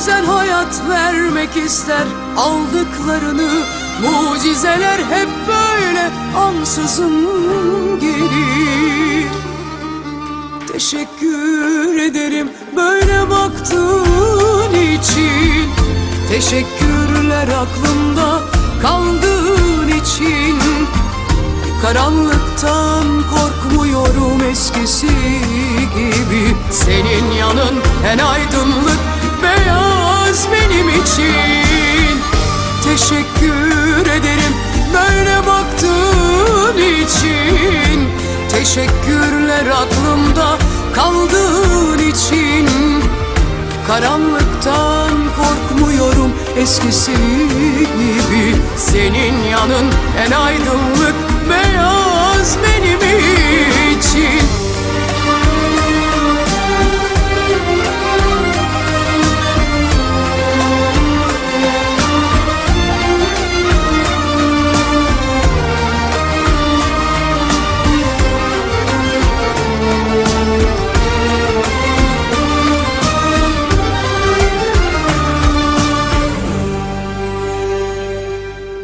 Bazen hayat vermek ister. Aldıklarını Mucizeler hep böyle ansızın gelir. Teşekkür ederim böyle baktığın için. Teşekkürler aklımda kaldığın için. Karanlıktan korkmuyorum eskisi gibi. Senin yanın en aydınlık beyaz benim için Teşekkür ederim. Böyle baktığın için Teşekkürler aklımda kaldığın için. Karanlıktan korkmuyorum eskisi gibi. Senin yanın en aydınlık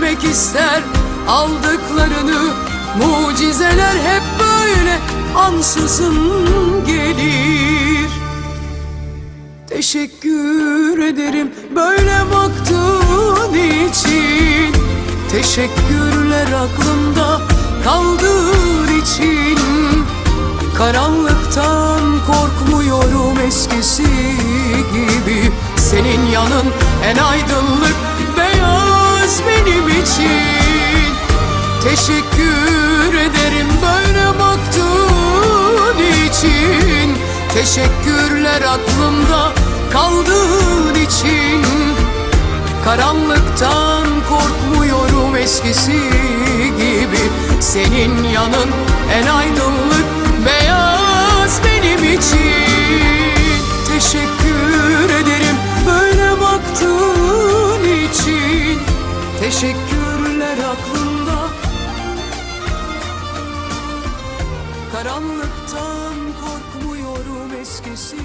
vermek ister. Aldıklarını Mucizeler hep böyle Ansızın gelir. Teşekkür ederim böyle baktığın için. Teşekkürler aklımda kaldığın için. Karanlıktan korkmuyorum eskisi gibi. Senin yanın en aydınlık beyaz benim için Teşekkür ederim böyle baktığın için. Teşekkürler aklımda kaldığın için. Karanlıktan korkmuyorum eskisi gibi. Senin yanın en aydınlık Teşekkürler aklımda. Karanlıktan korkmuyorum eskisi